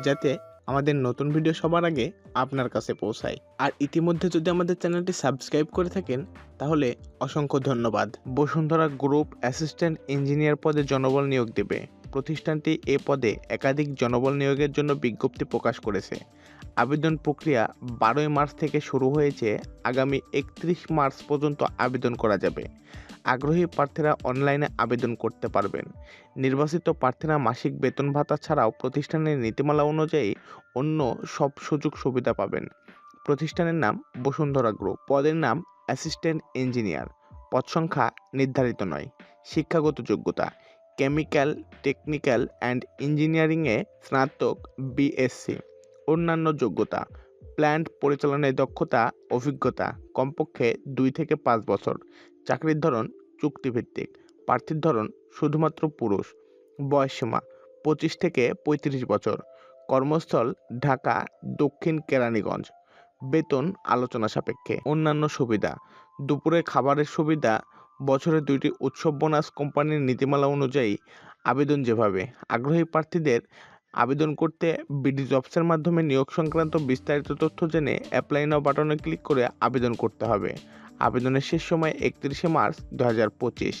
যাতে আমাদের নতুন ভিডিও সবার আগে আপনার কাছে পৌঁছায়। আর ইতিমধ্যে যদি আমাদের চ্যানেলটি সাবস্ক্রাইব করে থাকেন, তাহলে অসংখ্য ধন্যবাদ। বসুন্ধরা গ্রুপ অ্যাসিস্ট্যান্ট ইঞ্জিনিয়ার পদে জনবল নিয়োগ দেবে। প্রতিষ্ঠানটি এ পদে একাধিক জনবল নিয়োগের জন্য বিজ্ঞপ্তি প্রকাশ করেছে। আবেদন প্রক্রিয়া বারোই মার্চ থেকে শুরু হয়েছে। আগামী একত্রিশ মার্চ পর্যন্ত আবেদন করা যাবে। আগ্রহী প্রার্থীরা অনলাইনে আবেদন করতে পারবেন। নির্বাচিত প্রার্থীরা মাসিক বেতন ভাতা ছাড়াও প্রতিষ্ঠানের নীতিমালা অনুযায়ী অন্য সব সুযোগ সুবিধা পাবেন। প্রতিষ্ঠানের নাম বসুন্ধরা গ্রুপ। পদের নাম অ্যাসিস্ট্যান্ট ইঞ্জিনিয়ার। পদ সংখ্যা নির্ধারিত নয়। শিক্ষাগত যোগ্যতা। কেমিক্যাল, টেকনিক্যাল অ্যান্ড ইঞ্জিনিয়ারিংয়ে স্নাতক বিএসসি অন্যান্য যোগ্যতা, প্ল্যান্ট পরিচালনায় দক্ষতা, অভিজ্ঞতা, কমপক্ষে দুই থেকে পাঁচ বছর। চাকরির ধরন চুক্তিভিত্তিক, প্রার্থীর ধরন শুধুমাত্র পুরুষ। বয়সসীমা পঁচিশ থেকে পঁয়ত্রিশ বছর। কর্মস্থল ঢাকা, দক্ষিণ কেরানীগঞ্জ। বেতন আলোচনা সাপেক্ষে। অন্যান্য সুবিধা, দুপুরে খাবারের সুবিধা বছরে দুইটি উৎসব বোনাস কোম্পানির নীতিমালা অনুযায়ী আবেদন যেভাবে আগ্রহী প্রার্থীদের আবেদন করতে বিডি জবসের মাধ্যমে নিয়োগ সংক্রান্ত বিস্তারিত তথ্য জেনে অ্যাপ্লাই নাও বাটনে ক্লিক করে আবেদন করতে হবে। আবেদনের শেষ সময় একত্রিশে মার্চ দু হাজার পঁচিশ।